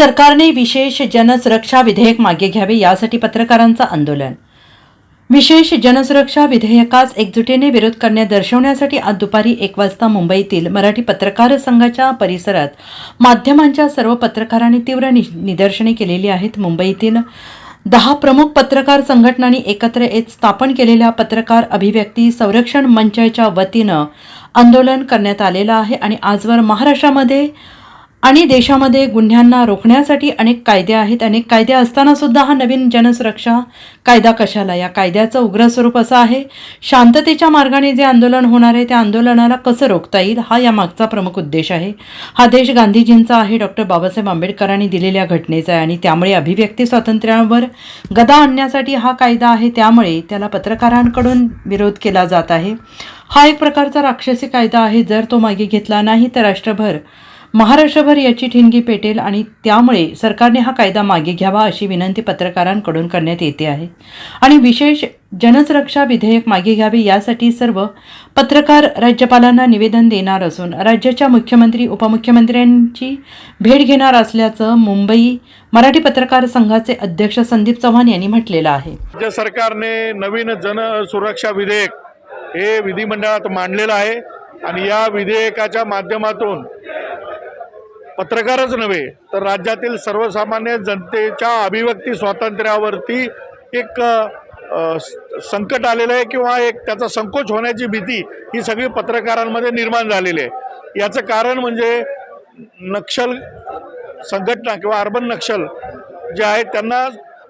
सरकारने विशेष जनसुरक्षा विधेयक मागे घ्यावे यासाठी पत्रकारांचं आंदोलन. विशेष जनसुरक्षा विधेयकास एकजुटीने विरोध करण्यात दर्शवण्यासाठी आज दुपारी एक वाजता मुंबईतील मराठी पत्रकार संघाच्या परिसरात माध्यमांच्या सर्व पत्रकारांनी तीव्र नि- निदर्शने केलेली आहेत. मुंबईतील दहा प्रमुख पत्रकार संघटनांनी एकत्र येत स्थापन केलेल्या पत्रकार अभिव्यक्ती संरक्षण मंचाच्या वतीनं आंदोलन करण्यात आलेलं आहे आणि आजवर महाराष्ट्रामध्ये आणि देशामध्ये गुन्ह्यांना रोखण्यासाठी अनेक कायदे आहेत. अनेक कायदे असताना सुद्धा हा नवीन जनसुरक्षा कायदा कशाला? या कायद्याचं उग्र स्वरूप असं आहे. शांततेच्या मार्गाने जे आंदोलन होणार आहे त्या आंदोलनाला कसं रोखता येईल? हा या मागचा प्रमुख उद्देश आहे. हा देश गांधीजींचा आहे डॉक्टर बाबासाहेब आंबेडकरांनी दिलेल्या घटनेचा आहे. आणि त्यामुळे अभिव्यक्ती स्वातंत्र्यावर गदा आणण्यासाठी हा कायदा आहे. त्यामुळे त्याला पत्रकारांकडून विरोध केला जात आहे. हा एक प्रकारचा राक्षसी कायदा आहे. जर तो मागे घेतला नाही तर राष्ट्रभर महाराष्ट्रभर याची ठिणगी पेटेल आणि त्यामुळे सरकारने हा कायदा मागे घ्यावा अशी विनंती पत्रकारांकडून करण्यात येते आहे. आणि विशेष जनसुरक्षा विधेयक मागे घ्यावे यासाठी सर्व पत्रकार राज्यपालांना निवेदन देणार असून राज्याच्या मुख्यमंत्री उपमुख्यमंत्र्यांची भेट घेणार असल्याचं मुंबई मराठी पत्रकार संघाचे अध्यक्ष संदीप चव्हाण यांनी म्हटलेलं आहे. राज्य सरकारने नवीन जन सुरक्षा विधेयक हे विधिमंडळात मांडलेलं आहे आणि या विधेयकाच्या माध्यमातून पत्रकारच नव्हे तर राज्यातील सर्वसामान्य जनतेच्या अभिव्यक्ती स्वातंत्र्यावरती एक संकट आलेलं आहे किंवा एक त्याचा संकोच होण्याची भीती ही सगळी पत्रकारांमध्ये निर्माण झालेली आहे. याचं कारण म्हणजे नक्षल संघटना किंवा अर्बन नक्षल जे आहेत त्यांना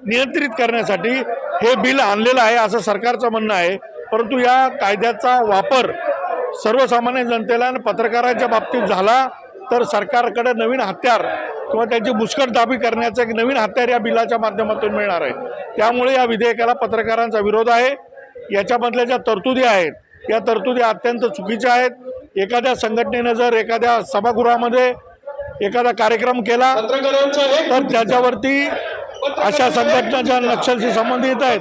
नियंत्रित करण्यासाठी हे बिल आणलेलं आहे असं सरकारचं म्हणणं आहे. परंतु या कायद्याचा वापर सर्वसामान्य जनतेला आणि पत्रकारांच्या बाबतीत झाला. तर सरकारकडे नवीन हत्यार किंवा त्यांची मुस्कटदाबी करण्याचं एक नवीन हत्यार या बिलाच्या माध्यमातून मिळणार आहे. त्यामुळे या विधेयकाला पत्रकारांचा विरोध आहे. याच्यामधल्या ज्या तरतुदी आहेत या तरतुदी अत्यंत चुकीच्या आहेत. एखाद्या संघटनेनं जर एखाद्या सभागृहामध्ये एखादा कार्यक्रम केला तर त्याच्यावरती अशा संघटना ज्या नक्षलशी संबंधित आहेत.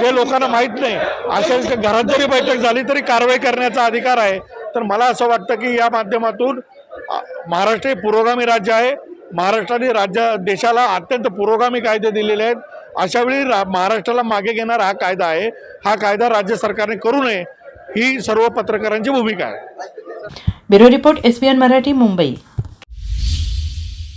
जे लोकांना माहीत नाही. अशा घरात जरी बैठक झाली तरी कारवाई करण्याचा अधिकार आहे. तर मला असं वाटतं की या माध्यमातून महाराष्ट्र हे पुरोगामी राज्य आहे. महाराष्ट्राने राज्य देशाला अत्यंत पुरोगामी कायदे दिलेले आहेत. अशावेळी रा महाराष्ट्राला मागे घेणारा हा कायदा आहे. हा कायदा राज्य सरकारने करू नये ही सर्व पत्रकारांची भूमिका आहे. Bureau report S Marathi Mumbai.